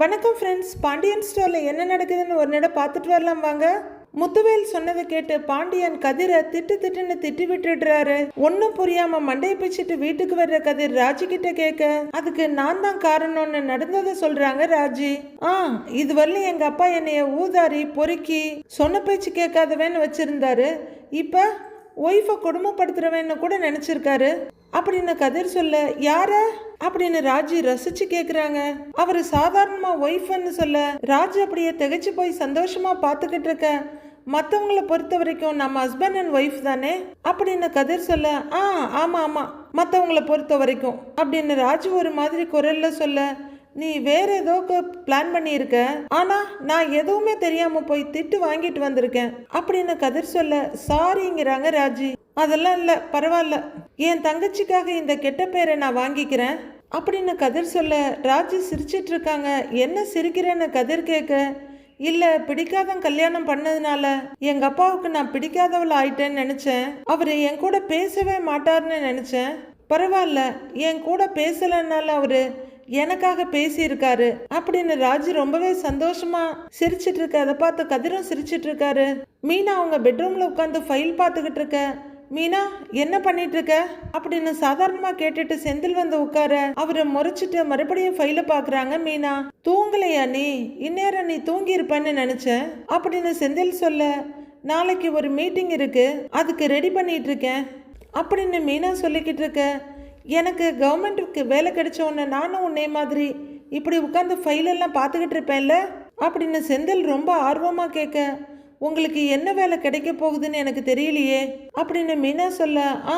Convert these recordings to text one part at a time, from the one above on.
வணக்கம் ஃப்ரெண்ட்ஸ் பாண்டியன் ஸ்டோரில் என்ன நடக்குதுன்னு ஒரு நட பார்த்துட்டு வரலாம் வாங்க. முத்துவேல் சொன்னதை கேட்டு பாண்டியன் கதிரை திட்டு திட்டுன்னு திட்டி விட்டுடுறாரு. ஒன்றும் புரியாம மண்டையை பிச்சுட்டு வீட்டுக்கு வர்ற கதிர் ராஜி கிட்ட கேட்க அதுக்கு நான் தான் காரணம்னு நடந்ததை சொல்றாங்க ராஜி. ஆ இதுவரையிலும் எங்க அப்பா என்னைய ஊதாரி பொறுக்கி சொன்ன பேச்சு கேட்காதவன்னு வச்சிருந்தாரு. இப்ப ஒய்ஃபை கொடுமைப்படுத்துறவன்னு கூட நினைச்சிருக்காரு. அப்படின்னு கதிர் சொல்ல யார? அப்படின்னு ராஜி ரசிச்சு கேக்குறாங்க. அவரு சாதாரணமா ஒய்ஃப்னு சொல்ல ராஜ் அப்படியே திகைச்சு போய் சந்தோஷமா பாத்துக்கிட்டு இருக்க. மற்றவங்கள பொறுத்த வரைக்கும் நம்ம ஹஸ்பண்ட் அண்ட் ஒய்ஃப் தானே? அப்படின்னு கதிர் சொல்ல ஆ ஆமா ஆமா. மற்றவங்கள பொறுத்த வரைக்கும். அப்படின்னு ராஜு ஒரு மாதிரி குரல்ல சொல்ல நீ வேற ஏதோ பிளான் பண்ணியிருக்க. ஆனா நான் எதுவுமே தெரியாம போய் திட்டு வாங்கிட்டு வந்திருக்கேன். அப்படின்னு கதிர் சொல்ல சாரிங்கிறாங்க ராஜி. அதெல்லாம் இல்ல பரவாயில்ல. என் தங்கச்சிக்காக இந்த கெட்ட பேரை நான் வாங்கிக்கிறேன். அப்படின்னு கதிர் சொல்ல ராஜி சிரிச்சிட்டு இருக்காங்க. என்ன சிரிக்கிறேன்னு கதிர் கேட்க இல்ல பிடிக்காதவன் கல்யாணம் பண்ணதுனால எங்க அப்பாவுக்கு நான் பிடிக்காதவள் ஆயிட்டேன்னு நினைச்சேன். அவரு என் கூட பேசவே மாட்டார்னு நினைச்சேன். பரவாயில்ல என் கூட பேசலனால அவரு எனக்காக பேசியிருக்காரு. அப்படின்னு ராஜு ரொம்பவே சந்தோஷமா சிரிச்சிட்டு இருக்க அதை பார்த்து கதிரும் சிரிச்சிட்டு இருக்காரு மீனா அவங்க பெட்ரூம்ல உட்காந்து ஃபைல் பார்த்துக்கிட்டு இருக்க மீனா என்ன பண்ணிட்டு இருக்க அப்படின்னு சாதாரணமா கேட்டுட்டு செந்தில் வந்து உட்கார அவரை முறைச்சிட்டு மறுபடியும் ஃபைல பாக்குறாங்க மீனா. தூங்கலையா நீ? இந்நேரம் நீ தூங்கி இருப்பேன்னு நினைச்சேன் அப்படின்னு செந்தில் சொல்ல நாளைக்கு ஒரு மீட்டிங் இருக்கு. அதுக்கு ரெடி பண்ணிட்டு இருக்கேன் அப்படின்னு மீனா சொல்லிக்கிட்டு இருக்க எனக்கு கவர்மெண்ட்டுக்கு வேலை கிடைச்ச உடனே நானும் உன்னே மாதிரி இப்படி உட்காந்து ஃபைலெல்லாம் பார்த்துக்கிட்டு இருப்பேன்ல? அப்படின்னு செந்தில் ரொம்ப ஆர்வமாக கேட்க உங்களுக்கு என்ன வேலை கிடைக்க போகுதுன்னு எனக்கு தெரியலையே அப்படின்னு மீனா சொல்ல ஆ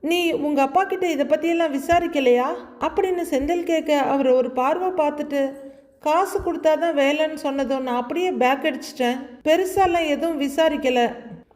நீ உங்க அப்பா கிட்ட இதை பத்தியெல்லாம் விசாரிக்கலையா? அப்படின்னு செந்தில் கேட்க அவர் ஒரு பார்வை பார்த்துட்டு காசு கொடுத்தாதான் வேலைன்னு சொன்னதும் நான் அப்படியே பேக் அடிச்சிட்டேன். பெருசாலாம் எதுவும் விசாரிக்கல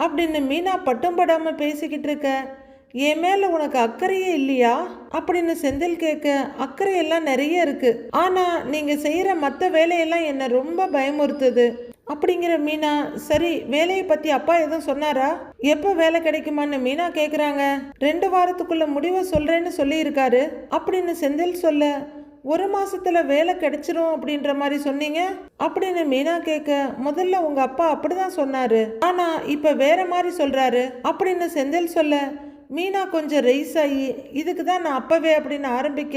அப்படின்னு மீனா பட்டும் படாமல் பேசிக்கிட்டு இருக்க என் மேலே உனக்கு அக்கறையே இல்லையா? அப்படின்னு செந்தில் கேட்க அக்கறை எல்லாம் நிறைய இருக்கு. ஆனால் நீங்கள் செய்கிற மற்ற வேலையெல்லாம் என்னை ரொம்ப பயமுறுத்துது. அப்படிங்கிற மீனா சரி வேலையை பத்தி அப்பா எதுவும் சொன்னாரா? எப்போ வேலை கிடைக்குமான்னு மீனா கேட்குறாங்க ரெண்டு வாரத்துக்குள்ள முடிவை சொல்றேன்னு சொல்லியிருக்காரு. அப்படின்னு செந்தில் சொல்ல ஒரு மாசத்துல வேலை கிடைச்சிரும் அப்படின்ற மாதிரி சொன்னீங்க? அப்படின்னு மீனா கேட்க முதல்ல உங்க அப்பா அப்படிதான் சொன்னாரு. ஆனா இப்ப வேற மாதிரி சொல்றாரு. அப்படின்னு செந்தில் சொல்ல மீனா கொஞ்சம் ரைஸ் ஆகி இதுக்கு தான் நான் அப்பவே அப்படின்னு ஆரம்பிக்க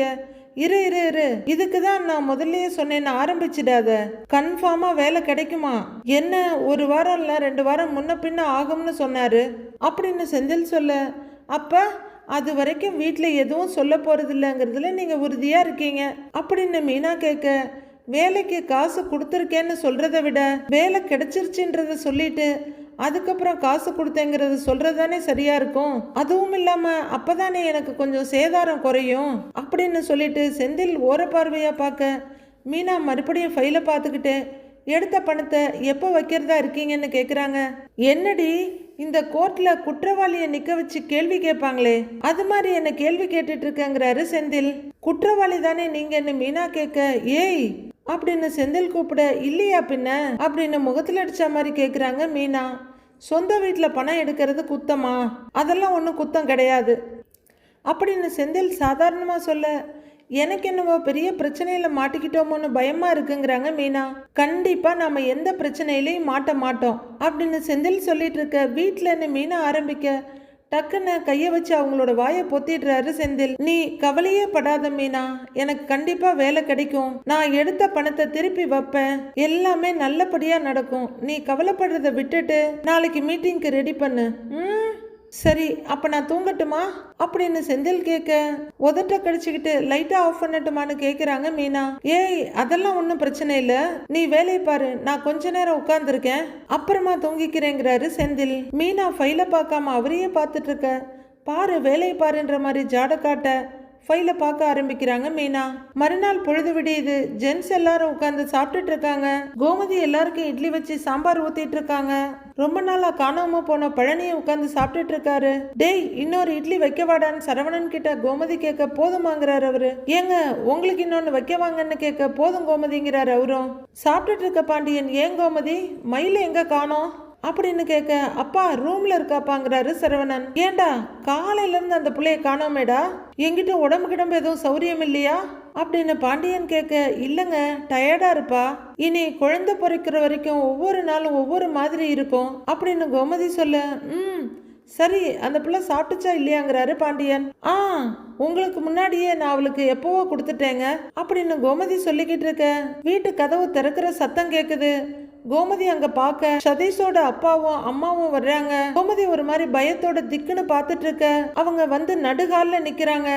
இரு இரு இரு இதுக்கு தான் நான் முதல்லயே சொன்னேன் ஆரம்பிச்சிடாத. கன்ஃபார்மா வேலை கிடைக்குமா? என்ன ஒரு வாரம் இல்ல ரெண்டு வாரம் முன்ன பின்ன ஆகும்னு சொன்னாரு. அப்படின்னு செந்தில் சொல்ல அப்ப அது வரைக்கும் வீட்டில் எதுவும் சொல்ல போறதில்லைங்கிறதுல நீங்க உறுதியா இருக்கீங்க. அப்படின்னு மீனா கேட்க வேலைக்கு காசு கொடுத்துருக்கேன்னு சொல்றதை விட வேலை கிடைச்சிருச்சுன்றத சொல்லிட்டு அதுக்கப்புறம் காசு கொடுத்தேங்கிறது தானே சரியாக இருக்கும்? அதுவும் இல்லாமல் அப்போ தானே எனக்கு கொஞ்சம் சேதாரம் குறையும்? அப்படின்னு சொல்லிட்டு செந்தில் ஓர பார்வையாக பார்க்க மீனா மறுபடியும் ஃபைலை பார்த்துக்கிட்டு எடுத்த பணத்தை எப்போ வைக்கிறதா இருக்கீங்கன்னு கேட்குறாங்க என்னடி இந்த கோர்ட்டில் குற்றவாளியை நிற்க வச்சு கேள்வி கேட்பாங்களே? அது மாதிரி என்னை கேள்வி கேட்டுட்டு இருக்கேங்கிறாரு செந்தில். குற்றவாளி தானே நீங்கன்னு மீனா கேட்க ஏய் அப்படின்னு செந்தில் கூப்பிட இல்லையா பின்ன? அப்படின்னு முகத்தில் அடித்த மாதிரி கேட்குறாங்க மீனா. சொந்த வீட்டில் பணம் எடுக்கிறது குத்தமா? அதெல்லாம் ஒன்றும் குத்தம் கிடையாது. அப்படின்னு செந்தில் சாதாரணமாக சொல்ல எனக்கு என்னவோ பெரிய பிரச்சனையில் மாட்டிக்கிட்டோமோன்னு பயமா இருக்குங்கிறாங்க மீனா. கண்டிப்பாக நாம் எந்த பிரச்சனையிலையும் மாட்ட மாட்டோம். அப்படின்னு செந்தில் சொல்லிட்டு இருக்க வீட்டிலன்னு மீனா ஆரம்பிக்க டக்குன்னு கையை வச்சு அவங்களோட வாயை பொத்திடுறாரு செந்தில். நீ கவலையே படாத மீனா. எனக்கு கண்டிப்பா வேலை கிடைக்கும். நான் எடுத்த பணத்தை திருப்பி வைப்பேன். எல்லாமே நல்லபடியா நடக்கும். நீ கவலைப்படுறத விட்டுட்டு நாளைக்கு மீட்டிங்க்கு ரெடி பண்ணு. ம்? சரி அப்ப நான் தூங்கட்டுமா? அப்படின்னு செந்தில் கேட்க உதட்ட கடிச்சுக்கிட்டு லைட்டா ஆஃப் பண்ணட்டுமான்னு கேக்குறாங்க மீனா. ஏய் அதெல்லாம் ஒன்றும் பிரச்சனை இல்ல. நீ வேலையை பாரு. நான் கொஞ்ச நேரம் உட்கார்ந்துருக்கேன். அப்புறமா தூங்கிக்கிறேங்கிறாரு செந்தில். மீனா ஃபைலை பார்க்காம அவரையே பார்த்துட்டு இருக்க. பாரு வேலையை பாருன்ற மாதிரி ஜாட காட்ட. ஃபைலை பார்க்க ஆரம்பிக்கிறாங்க மீனா. மறுநாள் பொழுது விடியுது. ஜென்ஸ் எல்லாரும் உட்காந்து சாப்பிட்டுட்டு இருக்காங்க. கோமதி எல்லாருக்கும் இட்லி வச்சு சாம்பார் ஊத்திட்டு இருக்காங்க. ரொம்ப நாளா காணாம போன பழனியை உட்காந்து சாப்பிட்டுட்டு இருக்காரு. டேய் இன்னொரு இட்லி வைக்க வாடான்னு சரவணன் கிட்ட கோமதி கேட்க போதுமாங்கிறாரு அவரு. ஏங்க உங்களுக்கு இன்னொன்னு வைக்க வாங்கன்னு கேட்க போதும் கோமதிங்கிறாரு அவரும். சாப்பிட்டுட்டு இருக்க பாண்டியன் ஏன் கோமதி? மயில எங்க காணோம்? அப்படின்னு கேட்க அப்பா ரூம்ல இருக்காப்பாங்கிறாரு சரவணன். ஏண்டா காலையில இருந்து அந்த பிள்ளைய காணோமேடா? எங்கிட்ட உடம்பு கிடம்பு எதுவும் சௌரியம் இல்லையா? அப்படின்னு பாண்டியன் கேட்க இல்லைங்க டயர்டா இருப்பா. இனி குழந்தை பிறக்கிற வரைக்கும் ஒவ்வொரு நாளும் ஒவ்வொரு மாதிரி இருக்கும். அப்படின்னு கோமதி சொல்ல ம் சரி அந்த பிள்ளை சாப்பிட்டுச்சா இல்லையாங்கிறாரு பாண்டியன். ஆ உங்களுக்கு முன்னாடியே நான் அவளுக்கு எப்போவோ கொடுத்துட்டேங்க. அப்படின்னு கோமதி சொல்லிக்கிட்டு இருக்க வீட்டு கதவு திறக்கிற சத்தம் கேட்குது கோமதி அங்க பார்க்க சதீஷோட அப்பாவும் அம்மாவும் வர்றாங்க. கோமதி ஒரு மாதிரி பயத்தோட திக்குன்னு பார்த்துட்டு இருக்க. அவங்க வந்து நடுகாலில் நிக்கிறாங்க.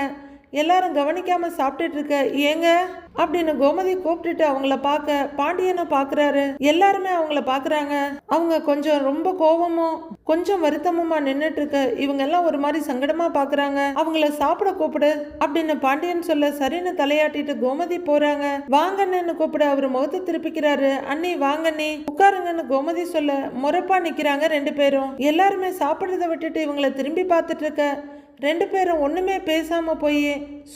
எல்லாரும் கவனிக்காம சாப்பிட்டுட்டு இருக்க ஏங்க? அப்படின்னு கோமதி கூப்பிட்டுட்டு அவங்கள பார்க்க பாண்டியனை பார்க்குறாரு எல்லாருமே அவங்கள பார்க்குறாங்க அவங்க கொஞ்சம் ரொம்ப கோவமும் கொஞ்சம் வருத்தமுமா நின்றுட்டு இருக்க இவங்க எல்லாம் ஒரு மாதிரி சங்கடமா பார்க்குறாங்க அவங்கள சாப்பிட கூப்பிடு அப்படின்னு பாண்டியன் சொல்ல சரின்னு தலையாட்டிட்டு கோமதி போறாங்க. வாங்கன்னு கூப்பிட அவர் முகத்தை திருப்பிக்கிறாரு. அண்ணி வாங்கண்ணி உட்காருங்கன்னு கோமதி சொல்ல முறப்பா நிக்கிறாங்க ரெண்டு பேரும். எல்லாருமே சாப்பிடுறத விட்டுட்டு இவங்கள திரும்பி பார்த்துட்டு இருக்க ரெண்டு பேரும் ஒன்றுமே பேசாமல் போய்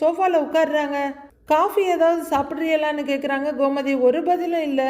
சோஃபாவில் உட்காடுறாங்க காஃபி ஏதாவது சாப்பிட்றீங்களான்னு கேட்குறாங்க கோமதி ஒரு பதிலும் இல்லை.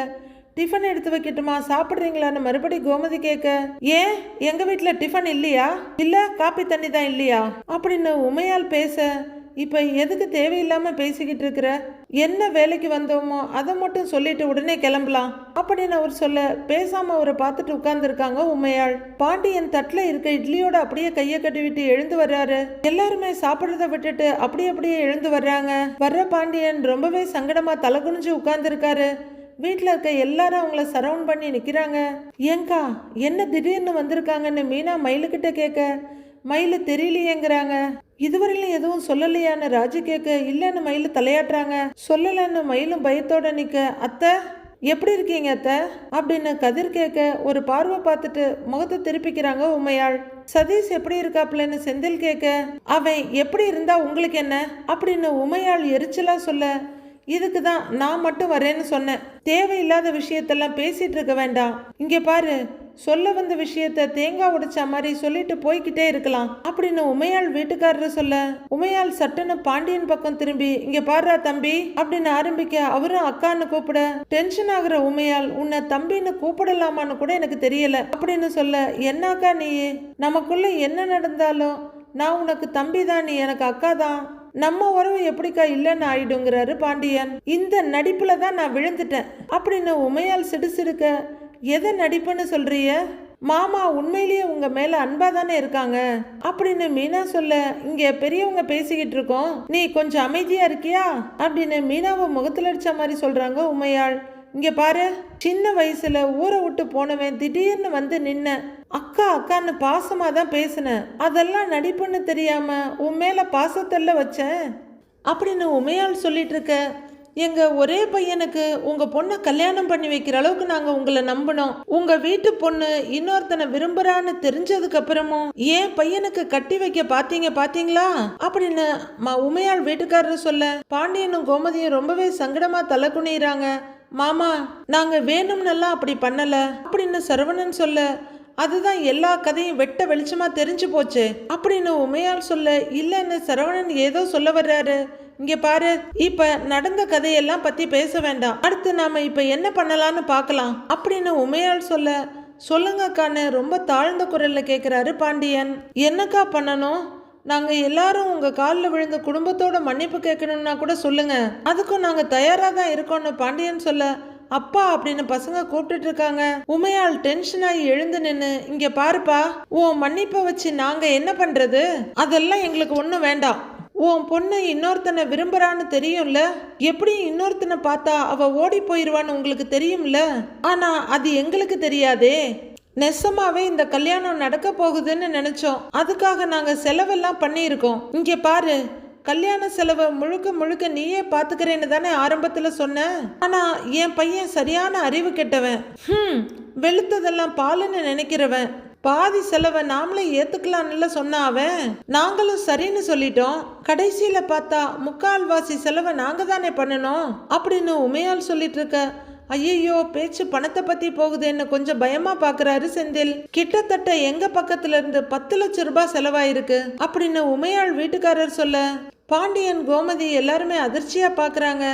டிஃபன் எடுத்து வைக்கட்டுமா? சாப்பிட்றீங்களான்னு மறுபடி கோமதி கேட்க ஏன்? எங்கள் வீட்டில் டிஃபன் இல்லையா? இல்லை காப்பி தண்ணி தான் இல்லையா? அப்படின்னு உமையால் பேச இப்போ எதுக்கு தேவையில்லாமல் பேசிக்கிட்டு இருக்கிற? என்ன வேலைக்கு வந்தோமோ அதை மட்டும் சொல்லிட்டு உடனே கிளம்பலாம். அப்படின்னு அவர் சொல்ல பேசாம அவரை பார்த்துட்டு உட்கார்ந்துருக்காங்க உமையாள். பாண்டியன் தட்டில் இருக்க இட்லியோட அப்படியே கையை கட்டிவிட்டு எழுந்து வர்றாரு. எல்லாருமே சாப்பிட்றத விட்டுட்டு அப்படியே அப்படியே எழுந்து வர்றாங்க. வர்ற பாண்டியன் ரொம்பவே சங்கடமா தலை குனிஞ்சு உட்கார்ந்துருக்காரு. வீட்டில் இருக்க எல்லாரும் அவங்கள சரவுண்ட் பண்ணி நிற்கிறாங்க ஏங்கா என்ன திடீர்னு வந்திருக்காங்கன்னு மீனா மயிலுக்கிட்ட கேட்க மயில் தெரியலையேங்கிறாங்க. இதுவரையிலும் எதுவும் சொல்லலையான்னு ராஜு கேட்க இல்லைன்னு மயில் தலையாட்டுறாங்க. சொல்லலைன்னு மயிலும் பயத்தோட நிற்க அத்தை எப்படி இருக்கீங்க அத்தை? அப்படின்னு கதிர் கேட்க ஒரு பார்வை பார்த்துட்டு முகத்தை திருப்பிக்கிறாங்க உமையாள். சதீஷ் எப்படி இருக்காப்லன்னு செந்தில் கேட்க அவன் எப்படி இருந்தா உங்களுக்கு என்ன? அப்படின்னு உமையாள் எரிச்சலா சொல்ல இதுக்கு தான் நான் மட்டும் வரேன்னு சொன்னேன். தேவையில்லாத விஷயத்தெல்லாம் பேசிட்டு இருக்க வேண்டாம். இங்கே பாரு சொல்ல வந்த விஷயத்த தேங்காய் உடைச்ச மாதிரி சொல்லிட்டு போய்கிட்டே இருக்கலாம். அப்படின்னு உமையாள் வீட்டுக்காரர் சொல்ல உமையாள் சட்டுன்னு பாண்டியன் பக்கம் திரும்பி இங்க பாடுறா தம்பி அப்படின்னு ஆரம்பிக்க அவரும் அக்கான்னு கூப்பிட டென்ஷன் ஆகுற உமையாள் உன்னை தம்பின்னு கூப்பிடலாமான்னு கூட எனக்கு தெரியல அப்படின்னு சொல்ல என்னக்கா நீ? நமக்குள்ள என்ன நடந்தாலும் நான் உனக்கு தம்பி தான் நீ எனக்கு அக்கா தான். நம்ம உறவு எப்படிக்கா இல்லைன்னு ஆயிடுங்கிறாரு பாண்டியன். இந்த நடிப்புல தான் நான் விழுந்துட்டேன் அப்படின்னு உமையால் சிடுசிடுக்க எதை நடிப்புன்னு சொல்றிய? மாமா உண்மையிலேயே உங்க மேல அன்பா தானே இருக்காங்க. அப்படின்னு மீனா சொல்ல இங்க பெரியவங்க பேசிக்கிட்டு இருக்கோம். நீ கொஞ்சம் அமைதியா இருக்கியா? அப்படின்னு மீனாவை முகத்துல அடிச்ச மாதிரி சொல்றாங்க உமையாள். இங்க பாரு சின்ன வயசுல ஊரை விட்டு போனவன் திடீர்னு வந்து நின்ன அக்கா அக்கான்னு பாசமா தான் பேசினேன் அதெல்லாம் நடிப்புன்னு தெரியாம உன் மேல பாசத்தெல்லாம் வச்சேன் அப்படின்னு உமையால் சொல்லிட்டு இருக்க எங்கள் ஒரே பையனுக்கு உங்கள் பொண்ணை கல்யாணம் பண்ணி வைக்கிற அளவுக்கு நாங்கள் உங்களை நம்பினோம். உங்கள் வீட்டு பொண்ணு இன்னொருத்தனை விரும்புகிறான்னு தெரிஞ்சதுக்கு அப்புறமும் ஏன் பையனுக்கு கட்டி வைக்க பார்த்தீங்க பார்த்தீங்களா அப்படின்னு மா உமையாள் வீட்டுக்காரர் சொல்ல பாண்டியனும் கோமதியும் ரொம்பவே சங்கடமாக தலை குனிறாங்க மாமா நாங்கள் வேணும்னெல்லாம் அப்படி பண்ணலை அப்படின்னு சரவணன் சொல்ல அதுதான் எல்லா கதையும் வெட்ட வெளிச்சமாக தெரிஞ்சு போச்சு அப்படின்னு உமையால் சொல்ல இல்லைன்னு சரவணன் ஏதோ சொல்ல வர்றாரு. இங்க பாரு இப்ப நடந்த கதையெல்லாம் பத்தி பேச வேண்டாம். அடுத்து நாம இப்ப என்ன பண்ணலாம்னு பார்க்கலாம் அப்படின்னு உமையால் சொல்ல சொல்லுங்கக்கான்னு ரொம்ப தாழ்ந்த குரல்ல கேக்குறாரு பாண்டியன். என்னக்கா பண்ணணும்? நாங்க எல்லாரும் உங்க காலில் விழுந்து குடும்பத்தோட மன்னிப்பு கேட்கணும்னா கூட சொல்லுங்க. அதுக்கும் நாங்க தயாரா தான் இருக்கோம்னு பாண்டியன் சொல்ல அப்பா அப்படின்னு பசங்க கூப்பிட்டுட்டு இருக்காங்க. உமையால் டென்ஷன் ஆகி எழுந்து நின்னு இங்க பாருப்பா உன் மன்னிப்பை வச்சு நாங்க என்ன பண்றது? அதெல்லாம் எங்களுக்கு ஒன்றும் வேண்டாம். உன் பொண்ணு இன்னொருத்தனை விரும்புறான்னு தெரியும்ல? எப்படி இன்னொருத்தனை பார்த்தா அவ ஓடி போயிடுவான்னு உங்களுக்கு தெரியும்ல? ஆனா அது எங்களுக்கு தெரியாதே. நெசமாவே இந்த கல்யாணம் நடக்க போகுதுன்னு நினைச்சோம். அதுக்காக நாங்க செலவெல்லாம் பண்ணியிருக்கோம். இங்க பாரு கல்யாண செலவை முழுக்க முழுக்க நீயே பாத்துக்கிறேன்னு தானே ஆரம்பத்துல சொன்ன? ஆனா என் பையன் சரியான அறிவு கெட்டவன். ஹம் வெளுத்ததெல்லாம் பாலுன்னு நினைக்கிறவன். பாதி செலவை நாமளே ஏத்துக்கலாம்னு சொன்ன அவன். நாங்களும் சரின்னு சொல்லிட்டோம். கடைசியில பார்த்தா முக்கால்வாசி செலவை நாங்க தானே பண்ணணும் அப்படின்னு உமையால் சொல்லிட்டு இருக்க. ஐயையோ பேச்சு பணத்தை பத்தி போகுதுன்னு கொஞ்சம் பயமா பாக்குறாரு செந்தில். கிட்டத்தட்ட எங்க பக்கத்துல இருந்து பத்து லட்சம் ரூபாய் செலவாயிருக்கு அப்படின்னு உமையாள் வீட்டுக்காரர் சொல்ல. பாண்டியன் கோமதி எல்லாருமே அதிர்ச்சியா பாக்குறாங்க.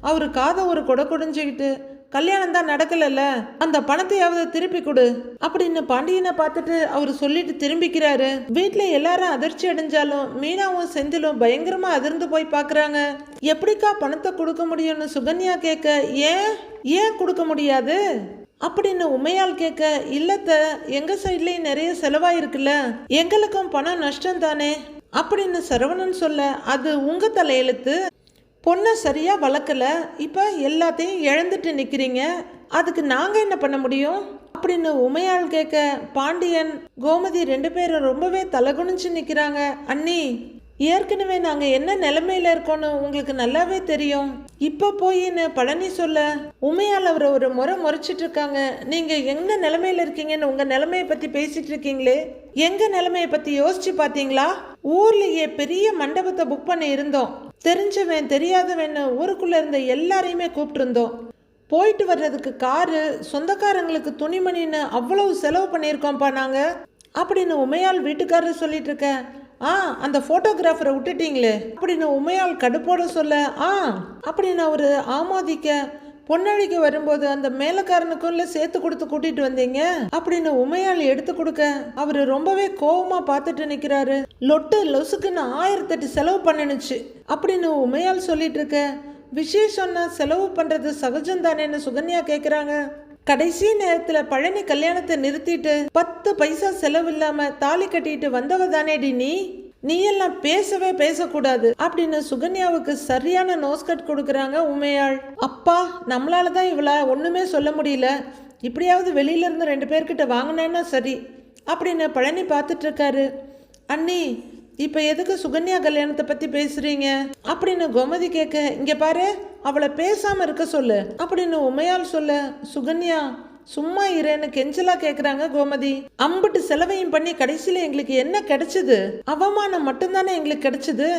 அவரு காதை ஒரு கொடை குடிஞ்சுக்கிட்டு கல்யாணம் தான் நடக்கலல்ல? அந்த பணத்தையாவது திருப்பி கொடு. அப்படின்னு பாண்டியனை பார்த்துட்டு அவர் சொல்லிட்டு திரும்பிக்கிறாரு. வீட்டில் எல்லாரும் அதிர்ச்சி அடைஞ்சாலும் மீனாவும் செந்திலும் பயங்கரமா அதிர்ந்து போய் பார்க்குறாங்க எப்படிக்கா பணத்தை கொடுக்க முடியும்னு சுகன்யா கேட்க ஏன்? ஏன் கொடுக்க முடியாது? அப்படின்னு உமையால் கேட்க இல்லத்த எங்க சைட்லயும் நிறைய செலவாயிருக்குல்ல. எங்களுக்கும் பணம் நஷ்டம் தானே அப்படின்னு சரவணன் சொல்ல அது உங்க தலையெழுத்து. பொண்ணை சரியாக வளர்க்கல. இப்போ எல்லாத்தையும் இழந்துட்டு நிற்கிறீங்க அதுக்கு நாங்கள் என்ன பண்ண முடியும்? அப்படின்னு உமையாள் கேட்க பாண்டியன் கோமதி ரெண்டு பேரும் ரொம்பவே தலகுனிஞ்சு நிற்கிறாங்க அண்ணி ஏற்கனவே நாங்க என்ன நிலைமையில இருக்கோம்னு உங்களுக்கு நல்லாவே தெரியும். இப்ப போயின்னு பழனி சொல்ல? உமையால் அவரை ஒரு முறை முறைச்சிட்டு இருக்காங்க. நீங்க எங்க நிலைமையில இருக்கீங்கன்னு உங்க நிலைமையை பத்தி பேசிட்டு இருக்கீங்களே? எங்க நிலைமையை பத்தி யோசிச்சு பாத்தீங்களா ஊர்லயே பெரிய மண்டபத்தை புக் பண்ணி இருந்தோம். தெரிஞ்சவன் தெரியாதவன்னு ஊருக்குள்ள இருந்த எல்லாரையுமே கூப்பிட்டு இருந்தோம் போயிட்டு வர்றதுக்கு காரு சொந்தக்காரங்களுக்கு துணிமணின்னு அவ்வளவு செலவு பண்ணியிருக்கோம்ப்பா நாங்க. அப்படின்னு உமையால் வீட்டுக்காரர் சொல்லிட்டு இருக்க. ஆ அந்த ஃபோட்டோகிராஃபரை விட்டுட்டீங்களே. அப்படின்னு உமையால் கடுப்போட சொல்ல ஆ அப்படின்னு அவர் ஆமோதிக்க பொன்னழிக்கு வரும்போது அந்த மேலக்காரனுக்குள்ள சேர்த்து கொடுத்து கூட்டிட்டு வந்தீங்க? அப்படின்னு உமையால் எடுத்து கொடுக்க அவர் ரொம்பவே கோவமா பார்த்துட்டு நிக்கிறாரு. லொட்டு லொசுக்குன்னு ஆயிரத்தெட்டு செலவு பண்ணணுச்சு அப்படின்னு உமையால் சொல்லிட்டு இருக்க விசேஷம்னா செலவு பண்ணுறது சகஜம் தானேன்னு சுகன்யா கேட்குறாங்க கடைசி நேரத்துல பழனி கல்யாணத்தை நிறுத்திட்டு பத்து பைசா செலவு இல்லாம தாலி கட்டிட்டு வந்தவ தானேடி நீ நீ? எல்லாம் பேசவே பேசக்கூடாது அப்படின்னு சுகன்யாவுக்கு சரியான நோஸ்கட் கொடுக்குறாங்க உமையாள். அப்பா நம்மளால தான் இவ்வளோ ஒன்றுமே சொல்ல முடியல. இப்படியாவது வெளியில இருந்து ரெண்டு பேர்கிட்ட வாங்கினேன்னா சரி அப்படின்னு பழனி பார்த்துட்ருக்காரு அண்ணி இப்போ எதுக்கு சுகன்யா கல்யாணத்தை பற்றி பேசுகிறீங்க அப்படின்னு கோமதி கேட்க இங்கே பாரு அவளை பேசாமல் இருக்க சொல்லு. அப்படின்னு உமையால் சொல்ல சுகன்யா சும்மா இரேன்னு கெஞ்சலா கேக்குறாங்க கோமதி. அம்பிட்டு செலவையும் பண்ணி கடைசியில எங்களுக்கு என்ன கிடைச்சது? அவமானம் மட்டும்தானே எங்களுக்கு கிடைச்சது?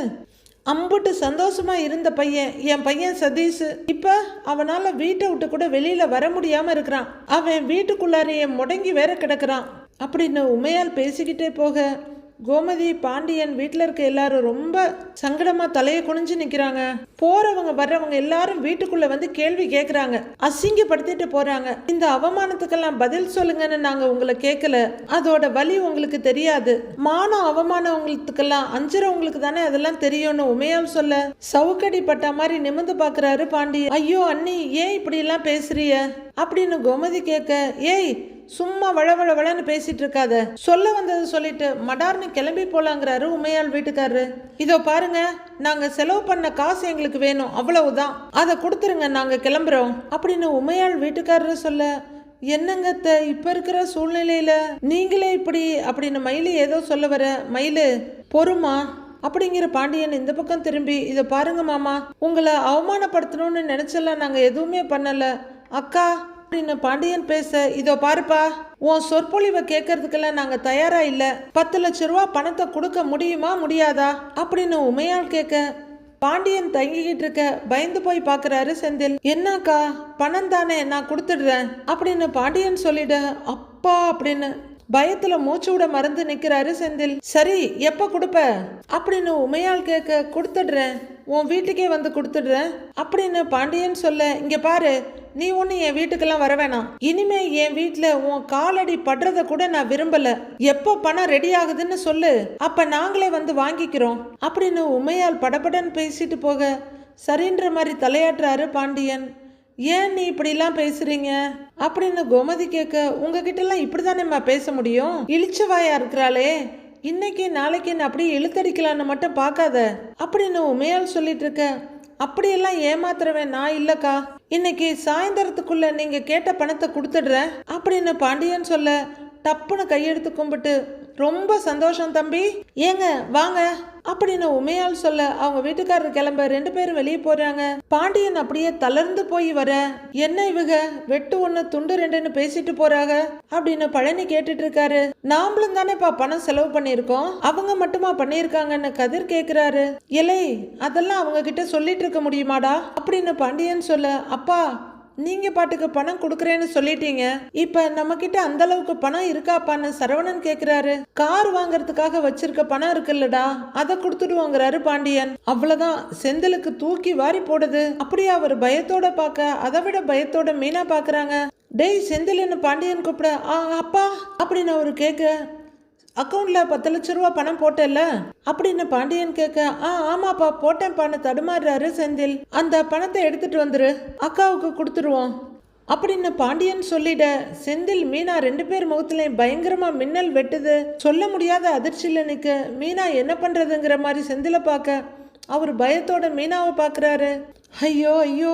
அம்புட்டு சந்தோஷமா இருந்த பையன் என் பையன் சதீஷ் இப்ப அவனால வீட்டை விட்டு கூட வெளியில வர முடியாம இருக்கிறான். அவன் வீட்டுக்குள்ளாரையே முடங்கி வேற கிடக்குறான். அப்படின்னு உமையால் பேசிக்கிட்டே போக கோமதி பாண்டியன் வீட்டில் இருக்க எல்லாரும் ரொம்ப சங்கடமாக தலையை குனிஞ்சு நிற்கிறாங்க போறவங்க வர்றவங்க எல்லாரும் வீட்டுக்குள்ளே வந்து கேள்வி கேட்குறாங்க அசிங்கப்படுத்திட்டு போகிறாங்க இந்த அவமானத்துக்கெல்லாம் பதில் சொல்லுங்கன்னு நாங்கள் உங்களை கேட்கல அதோட வலி உங்களுக்கு தெரியாது. மானம் அவமானம் உங்களுக்கெல்லாம் அஞ்சுறவங்களுக்கு தானே அதெல்லாம் தெரியும்னு உமையால் சொல்ல. சவுக்கடி பட்ட மாதிரி நிமிந்து பார்க்குறாரு பாண்டியன். ஐயோ அண்ணி ஏன் இப்படிலாம் பேசுறிய அப்படின்னு கோமதி கேட்க ஏய் சும்மா வளவள வளன்னு பேசிட்டு இருக்காத சொல்ல வந்தது சொல்லிட்டு மடார்னு கிளம்பி போலாங்கிறாரு உமையாள் வீட்டுக்காரரு. இதோ பாருங்க நாங்க செலவு பண்ண காசு எங்களுக்கு வேணும் அவ்வளவுதான். அதை கொடுத்துருங்க நாங்க கிளம்புறோம். அப்படின்னு உமையாள் வீட்டுக்காரரு சொல்ல என்னங்கத்த இப்ப இருக்கிற சூழ்நிலையில நீங்களே இப்படி அப்படின்னு மயிலு ஏதோ சொல்ல வர மயிலு பொறுமா? அப்படிங்கிற பாண்டியன் இந்த பக்கம் திரும்பி இதை பாருங்க மாமா உங்களை அவமானப்படுத்தணும்னு நினைச்செல்லாம் நாங்க எதுவுமே பண்ணல. அக்கா அப்படின்னு பாண்டியன் பேச இதோ பாருப்பா உன் சொற்பொழிவை கேட்கறதுக்கெல்லாம் நாங்க தயாரா இல்ல. பத்து லட்ச ரூபா பணத்தை கொடுக்க முடியுமா முடியாதா? அப்படின்னு உமையால் கேட்க பாண்டியன் தங்கிக்கிட்டு இருக்க பயந்து போய் பாக்குறாரு செந்தில். என்னக்கா பணம் தானே நான் கொடுத்துடுறேன் அப்படின்னு பாண்டியன் சொல்லிட அப்பா அப்படின்னு பயத்துல மூச்சு விட மறந்து நிக்கிறாரு செந்தில். சரி எப்ப கொடுப்ப? அப்படின்னு உமையால் கேட்க கொடுத்துடுறேன். உன் வீட்டுக்கே வந்து கொடுத்துடுறேன். அப்படின்னு பாண்டியன் சொல்ல இங்க பாரு நீ ஒன்று என் வீட்டுக்கெல்லாம் வர வேணாம். இனிமே என் வீட்டில் உன் காலடி படுறத கூட நான் விரும்பல. எப்போ பணம் ரெடி ஆகுதுன்னு சொல்லு. அப்ப நாங்களே வந்து வாங்கிக்கிறோம். அப்படின்னு உமையால் படபடன்னு பேசிட்டு போக சரின்ற மாதிரி தலையாட்டுறாரு பாண்டியன். ஏன் நீ இப்படிலாம் பேசுறீங்க? அப்படின்னு கோமதி கேட்க உங்ககிட்ட எல்லாம் இப்படிதானேம்மா பேச முடியும்? இழிச்சவாயா இருக்கிறாளே. இன்னைக்கு நாளைக்கு அப்படியே இழுத்தடிக்கலான்னு மட்டும் பார்க்காத. அப்படின்னு உமையால் சொல்லிட்டு இருக்க அப்படியெல்லாம் ஏமாத்துறவன் நான் இல்லக்கா. இன்னைக்கு சாயந்தரத்துக்குள்ள நீங்க கேட்ட பணத்தை கொடுத்துடுறேன் அப்படின்னு பாண்டியன் சொல்ல டப்புன்னு கையெடுத்து கும்பிட்டு ரொம்ப சந்தோஷம் தம்பி. ஏங்க வாங்க. அப்படின்னு உமையால் சொல்ல அவங்க வீட்டுக்காரர் கிளம்ப ரெண்டு பேரும் வெளியே போறாங்க. பாண்டியன் அப்படியே தளர்ந்து போய் வர என்ன இவங்க வெட்டு ஒண்ணு துண்டு ரெண்டுன்னு பேசிட்டு போறாங்க அப்படின்னு பழனி கேட்டுட்டு இருக்காரு. நாமளும் தானேப்பா பணம் செலவு பண்ணியிருக்கோம். அவங்க மட்டுமா பண்ணியிருக்காங்கன்னு கதிர் கேக்குறாரு. இலை அதெல்லாம் அவங்க கிட்ட சொல்லிட்டு இருக்க முடியுமாடா? அப்படின்னு பாண்டியன் சொல்ல அப்பா நீங்க பாட்டுக்கு பணம் கொடுக்கறேன்னு சொல்லிட்டீங்க. இப்ப நம்ம கிட்ட அந்த அளவுக்கு பணம் இருக்காப்பான்னு சரவணன் கேக்குறாரு. கார் வாங்குறதுக்காக வச்சிருக்க பணம் இருக்குல்லடா. அதை கொடுத்துடுவோங்கிறாரு பாண்டியன். அவ்வளவுதான். செந்திலுக்கு தூக்கி வாரி போடுது. அப்படியே அவர் பயத்தோட பார்க்க அதை விட பயத்தோட மீனா பாக்குறாங்க. டேய் செந்தில்னு பாண்டியன் கூப்பிட ஆ அப்பா அப்படின்னு அவரு கேட்க அக்கௌண்ட்டில் பத்து லட்ச ரூபா பணம் போட்டேல்ல? அப்படின்னு பாண்டியன் கேட்க ஆ ஆமாப்பா போட்டேன்ப்பான்னு தடுமாறுறாரு செந்தில். அந்த பணத்தை எடுத்துட்டு வந்துரு அக்காவுக்கு கொடுத்துருவோம். அப்படின்னு பாண்டியன் சொல்லிட செந்தில் மீனா ரெண்டு பேர் முகத்துலையும் பயங்கரமா மின்னல் வெட்டுது. சொல்ல முடியாத அதிர்ச்சியில் நிற்க மீனா என்ன பண்றதுங்கிற மாதிரி செந்திலை பார்க்க அவர் பயத்தோட மீனாவை பார்க்குறாரு. ஐயோ ஐயோ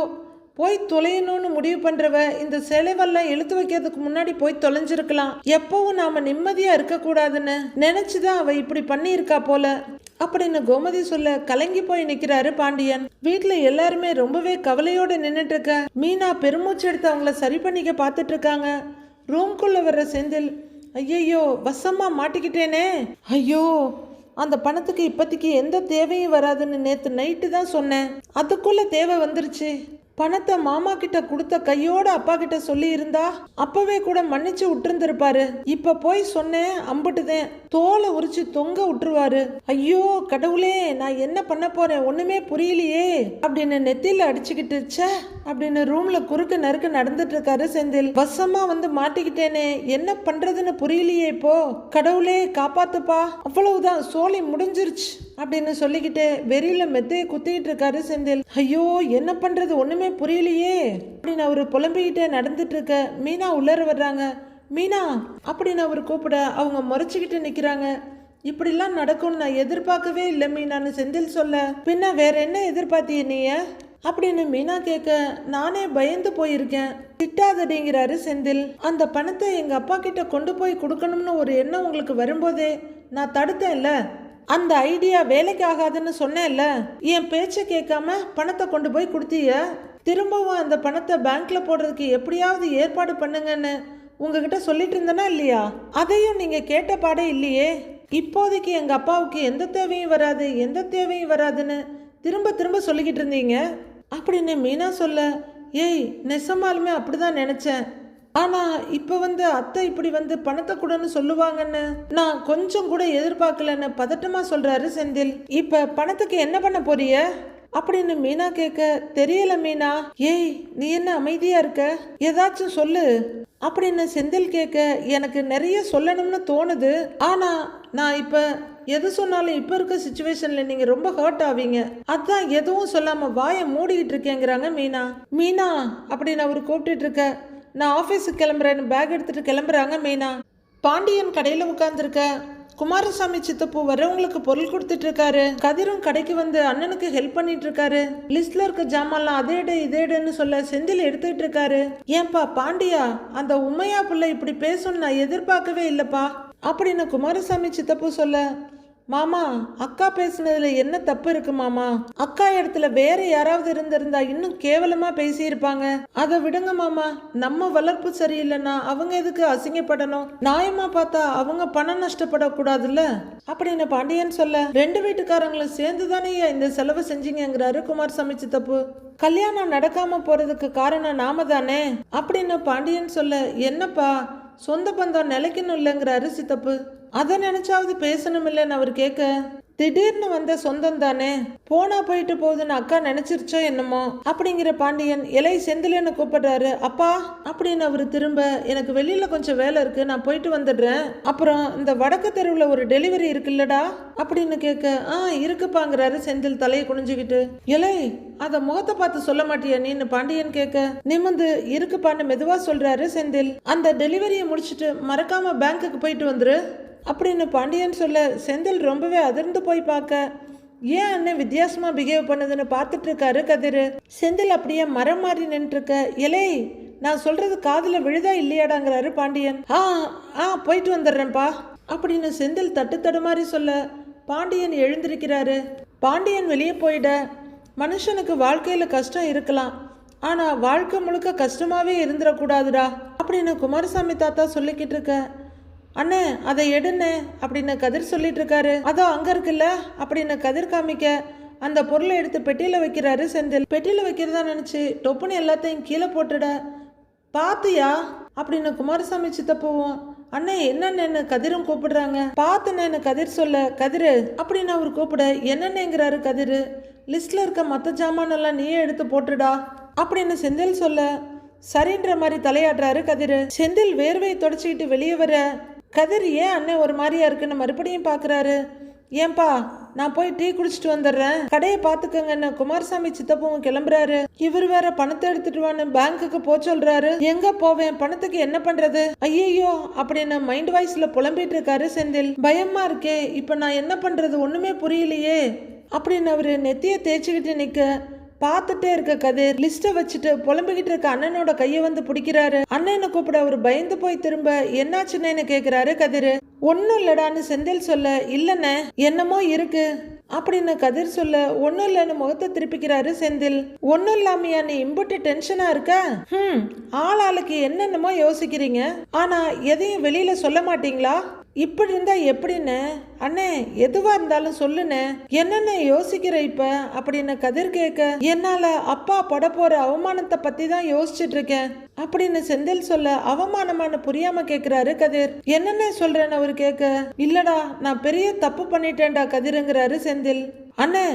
போய் தொலையணும்னு முடிவு பண்றவ இந்த செலவெல்லாம் எழுத்து வைக்கிறதுக்கு முன்னாடி போய் தொலைஞ்சிருக்கலாம். எப்பவும் நாம நிம்மதியா இருக்கக்கூடாதுன்னு நினைச்சுதான் அவ இப்படி பண்ணியிருக்கா போல. அப்படின்னு கோமதி சொல்ல கலங்கி போய் நிக்கிறாரு பாண்டியன். வீட்டுல எல்லாருமே ரொம்பவே கவலையோட நின்னுட்டு இருக்க மீனா பெருமூச்சு எடுத்து அவங்கள சரி பண்ணிக்க பார்த்துட்டு இருக்காங்க ரூம்குள்ள வர்ற செந்தில் ஐயையோ வசமா மாட்டிக்கிட்டேனே. ஐயோ அந்த பணத்துக்கு இப்போதைக்கு எந்த தேவையும் வராதுன்னு நேற்று நைட்டு தான் சொன்னேன். அதுக்குள்ள தேவை வந்துருச்சு. பணத்தை மாமா கிட்ட கொடுத்த கையோட அப்பா கிட்ட சொல்லி இருந்தா அப்பவே கூட மன்னிச்சு விட்டுருந்துருப்பாரு. இப்ப போய் சொன்னேன் அம்புட்டுதேன். தோலை உரிச்சு தொங்க விட்டுருவாரு. ஐயோ கடவுளே நான் என்ன பண்ண போறேன்? ஒண்ணுமே புரியலையே. அப்படின்னு நெத்தியில அடிச்சுக்கிட்டுச்ச அப்படின்னு ரூம்ல குறுக்கு நறுக்கு நடந்துட்டு இருக்காரு செந்தில். வசமா வந்து மாட்டிக்கிட்டேனே என்ன பண்றதுன்னு புரியலையே இப்போ. கடவுளே காப்பாத்துப்பா. அவ்வளவுதான் சோழி முடிஞ்சிருச்சு. அப்படின்னு சொல்லிக்கிட்டு வெறியில மெத்தையை குத்திக்கிட்டு இருக்காரு செந்தில். ஐயோ என்ன பண்றது? ஒண்ணுமே புரியலையே. அப்படின்னு அவர் புலம்பிக்கிட்டே நடந்துட்டு இருக்க மீனா உள்ளர வர்றாங்க. மீனா அப்படின்னு அவர் கூப்பிட அவங்க முறைச்சிக்கிட்டு நிக்கிறாங்க. இப்படிலாம் நடக்கும்னு நான் எதிர்பார்க்கவே இல்லை மீனான்னு செந்தில் சொல்ல. பின்ன வேற என்ன எதிர்பார்த்திய நீய? அப்படின்னு மீனா கேட்க நானே பயந்து போயிருக்கேன். திட்டாதடிங்கிறாரு செந்தில். அந்த பணத்தை எங்க அப்பா கிட்ட கொண்டு போய் கொடுக்கணும்னு ஒரு எண்ணம் உங்களுக்கு வரும்போதே நான் தடுத்தேன்ல. அந்த ஐடியா வேலைக்கு ஆகாதுன்னு சொன்னேன்ல. என் பேச்சை கேட்காம பணத்தை கொண்டு போய் கொடுத்தீங்க. திரும்பவும் அந்த பணத்தை பேங்க்ல போடுறதுக்கு எப்படியாவது ஏற்பாடு பண்ணுங்கன்னு உங்ககிட்ட சொல்லிட்டு இருந்தனா இல்லையா? அதையும் நீங்க கேட்ட பாடே இல்லையே. இப்போதைக்கு எங்க அப்பாவுக்கு எந்த தேவையும் வராது எந்த தேவையும் வராதுன்னு திரும்ப திரும்ப சொல்லிக்கிட்டு இருந்தீங்க. அப்படின்னு மீனா சொல்ல ஏய் நெசமாலுமே அப்படிதான் நினைச்சேன். ஆனா இப்ப வந்து அத்தை இப்படி வந்து பணத்தை கூடன்னு சொல்லுவாங்கன்னு நான் கொஞ்சம் கூட எதிர்பார்க்கலன்னு பதட்டமா சொல்றாரு செந்தில். இப்ப பணத்துக்கு என்ன பண்ண போறிய? அப்படின்னு மீனா கேட்க தெரியல மீனா. ஏய் நீ என்ன அமைதியா இருக்க? ஏதாச்சும் சொல்லு. அப்படின்னு செந்தில் கேட்க எனக்கு நிறைய சொல்லணும்னு தோணுது. ஆனா நான் இப்ப எது சொன்னாலும் இப்ப இருக்க சுச்சுவேஷன்ல நீங்க ரொம்ப ஹர்ட் ஆவீங்க. அதான் எதுவும் சொல்லாம வாயை மூடிக்கிட்டு இருக்கேங்கிறாங்க மீனா. மீனா அப்படின்னு அவர் கூப்பிட்டுட்டு இருக்க நான் ஆஃபீஸுக்கு கிளம்புறேன்னு பேக் எடுத்துட்டு கிளம்புறாங்க மீனா. பாண்டியன் கடையில் உட்காந்துருக்க குமாரசாமி சித்தப்பு வரவங்களுக்கு பொருள் கொடுத்துட்டு இருக்காரு கதிரும் கடைக்கு வந்து அண்ணனுக்கு ஹெல்ப் பண்ணிட்டு இருக்காரு லிஸ்ட்ல இருக்க ஜாமான்லாம் அதேடு இதேடுன்னு சொல்ல செந்தில் எடுத்துட்டு இருக்காரு ஏன்பா பாண்டியா அந்த உமையா பிள்ளை இப்படி பேசும்னு நான் எதிர்பார்க்கவே இல்லப்பா. அப்படின்னு குமாரசாமி சித்தப்பு சொல்ல மாமா அக்கா பேசுனதுல என்ன தப்பு இருக்கு மாமா? அக்கா இடத்துல வேற யாராவது இருந்திருந்தா இன்னும் கேவலமா பேசியிருப்பாங்க. அதை விடுங்க மாமா நம்ம வளர்ப்பு சரியில்லைன்னா அவங்க எதுக்கு அசிங்கப்படணும்? நியாயமா பார்த்தா அவங்க பணம் நஷ்டப்படக்கூடாதுல்ல? அப்படின்னு பாண்டியன் சொல்ல ரெண்டு வீட்டுக்காரங்களும் சேர்ந்து தானே இந்த செலவு குமார் குமாரசாமி தப்பு கல்யாணம் நடக்காம போறதுக்கு காரணம் நாம தானே? அப்படின்னு பாண்டியன் சொல்ல என்னப்பா சொந்த பந்தம் நிலைக்கணும் இல்லைங்கிறாரு சித்தப்பு. அதை நினைச்சாவது பேசணும் இல்லைன்னு அவர் கேட்க திடீர்னு வந்த சொந்தம் தானே? போனா போயிட்டு போகுதுன்னு அக்கா நினைச்சிருச்சோ என்னமோ? அப்படிங்கிற பாண்டியன் இலை செந்திலன்னு கூப்பிடுறாரு. அப்பா அப்படின்னு அவர் திரும்ப எனக்கு வெளியில கொஞ்சம் வேலை இருக்கு. நான் போயிட்டு வந்துடுறேன். அப்புறம் இந்த வடக்கு தெருவில் ஒரு டெலிவரி இருக்குல்லடா? அப்படின்னு கேட்க ஆ இருக்குப்பாங்கிறாரு செந்தில் தலையை குனிஞ்சுக்கிட்டு. இலை அத முகத்தை பார்த்து சொல்ல மாட்டியா நீன்னு பாண்டியன் கேட்க நிமிந்து இருக்குப்பான்னு மெதுவா சொல்றாரு செந்தில். அந்த டெலிவரியை முடிச்சிட்டு மறக்காம பேங்க்குக்கு போயிட்டு வந்துரு. அப்படின்னு பாண்டியன் சொல்ல செந்தில் ரொம்பவே அதிர்ந்து போய் பார்க்க ஏன் அண்ணன் வித்தியாசமாக பிஹேவ் பண்ணுதுன்னு பார்த்துட்டு இருக்காரு கதிர்? செந்தில் அப்படியே மரம் மாறி நின்றுருக்க இலை நான் சொல்கிறது காதில் விழுதா இல்லையாடாங்கிறாரு பாண்டியன். ஆ ஆ போயிட்டு வந்துடுறேன்ப்பா. அப்படின்னு செந்தில் தட்டு தடுமாறி சொல்ல பாண்டியன் எழுந்திருக்கிறாரு. பாண்டியன் வெளியே போயிட மனுஷனுக்கு வாழ்க்கையில் கஷ்டம் இருக்கலாம். ஆனால் வாழ்க்கை முழுக்க கஷ்டமாகவே இருந்துடக்கூடாதுடா. அப்படின்னு குமாரசாமி தாத்தா சொல்லிக்கிட்டு இருக்க அண்ணே அதை எடுண்ணே அப்படின்னு கதிர் சொல்லிட்டு இருக்காரு அதோ அங்க இருக்குல்ல அப்படின்னு கதிர் காமிக்க அந்த பொருளை எடுத்து பெட்டியில் வைக்கிறாரு செந்தில். பெட்டியில் வைக்கிறதா நினச்சி டொப்புன்னு எல்லாத்தையும் கீழே போட்டுட. பாத்தியா? அப்படின்னு குமாரசாமி சித்தப்பவும் அண்ணே என்னன்னு கதிரும் கூப்பிடுறாங்க. பார்த்துன்னு கதிர் சொல்ல கதிரு அப்படின்னு அவர் கூப்பிட என்னென்னங்கிறாரு கதிரு? லிஸ்ட்ல இருக்க மற்ற ஜாமானெல்லாம் நீயே எடுத்து போட்டுடா அப்படின்னு செந்தில் சொல்ல சரின்ற மாதிரி தலையாடுறாரு கதிரு. செந்தில் வேர்வையை தொடச்சிக்கிட்டு வெளியே வர கதிர் ஏன் அண்ணன் ஒரு மாதிரியா இருக்குன்னு மறுபடியும் பார்க்கறாரு ஏன்பா நான் போய் டீ குடிச்சிட்டு வந்துடுறேன். கடையை பார்த்துக்கங்கன்னு குமாரசாமி சித்தப்பவும் கிளம்புறாரு. இவர் வேற பணத்தை எடுத்துட்டு வான்னு பேங்க்குக்கு போ சொல்றாரு. எங்க போவேன்? பணத்துக்கு என்ன பண்றது? ஐயையோ அப்படின்னு மைண்ட் வாய்ஸ்ல புலம்பிட்டு இருக்காரு செந்தில். பயமா இருக்கே இப்ப நான் என்ன பண்றது? ஒண்ணுமே புரியலையே. அப்படின்னு அவரு நெத்திய தேய்ச்சிக்கிட்டு நிக்க பார்த்துட்டே இருக்க கதிர். லிஸ்ட்டை வச்சுட்டு புலம்பிக்கிட்டு இருக்க அண்ணனோட கையை வந்து பிடிக்கிறாரு. அண்ணனை கூப்பிட அவர் பயந்து போய் திரும்ப என்னாச்சுன்னு கேக்குறாரு கதிர். ஒன்றும் இல்லடான்னு செந்தில் சொல்ல இல்லைண்ணே என்னமோ இருக்கு. அப்படின்னு கதிர் சொல்ல ஒன்றும் இல்லைன்னு முகத்தை திருப்பிக்கிறாரு செந்தில். ஒன்றும் இல்லாமையா நீ இம்புட்டு டென்ஷனா இருக்க? ம் ஆள் ஆளுக்கு என்னென்னமோ யோசிக்கிறீங்க. ஆனா எதையும் வெளியில சொல்ல மாட்டீங்களா? இப்படி இருந்தா எப்படின்னு? அண்ணே எதுவா இருந்தாலும் சொல்லுண்ணே. என்னென்ன யோசிக்கிற இப்ப? அப்படின்னு கதிர் கேட்க என்னால அப்பா பட போற அவமானத்தை பத்தி தான் யோசிச்சுட்டு இருக்கேன் அப்படின்னு செந்தில் சொல்ல அவமானமான புரியாம கேக்குறாரு கதிர். என்னென்ன சொல்றேன்னு அவர் கேட்க இல்லடா நான் பெரிய தப்பு பண்ணிட்டேன்டா கதிருங்கிறாரு செந்தில். அண்ணே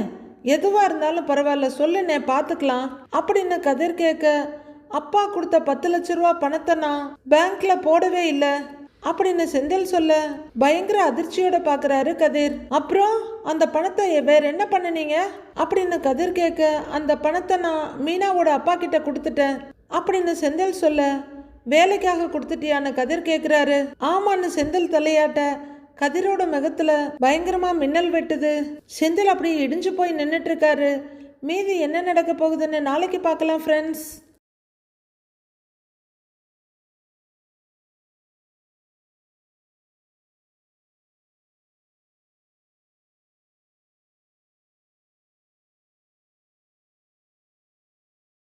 எதுவா இருந்தாலும் பரவாயில்ல சொல்லுண்ணே பாத்துக்கலாம். அப்படின்னு கதிர் கேட்க அப்பா கொடுத்த பத்து லட்ச ரூபா பணத்தை நான் பேங்க்ல போடவே இல்லை. அப்படின்னு செந்தில் சொல்ல? பயங்கர அதிர்ச்சியோட பாக்குறாரு கதிர். அப்புறம் அந்த பணத்தை வேற என்ன பண்ணுனீங்க? அப்படின்னு கதிர் கேட்க அந்த பணத்தை நான் மீனாவோட அப்பா கிட்ட கொடுத்துட்டேன். அப்படின்னு செந்தில் சொல்ல வேலைக்காக கொடுத்துட்டியான்னு கதிர் கேட்குறாரு ஆமான்னு செந்தில் தலையாட்ட கதிரோட முகத்துல பயங்கரமா மின்னல் வெட்டுது. செந்தில் அப்படியே இடிஞ்சு போய் நின்றுட்டு இருக்காரு. மீதி என்ன நடக்க போகுதுன்னு நாளைக்கு பார்க்கலாம் ஃப்ரெண்ட்ஸ்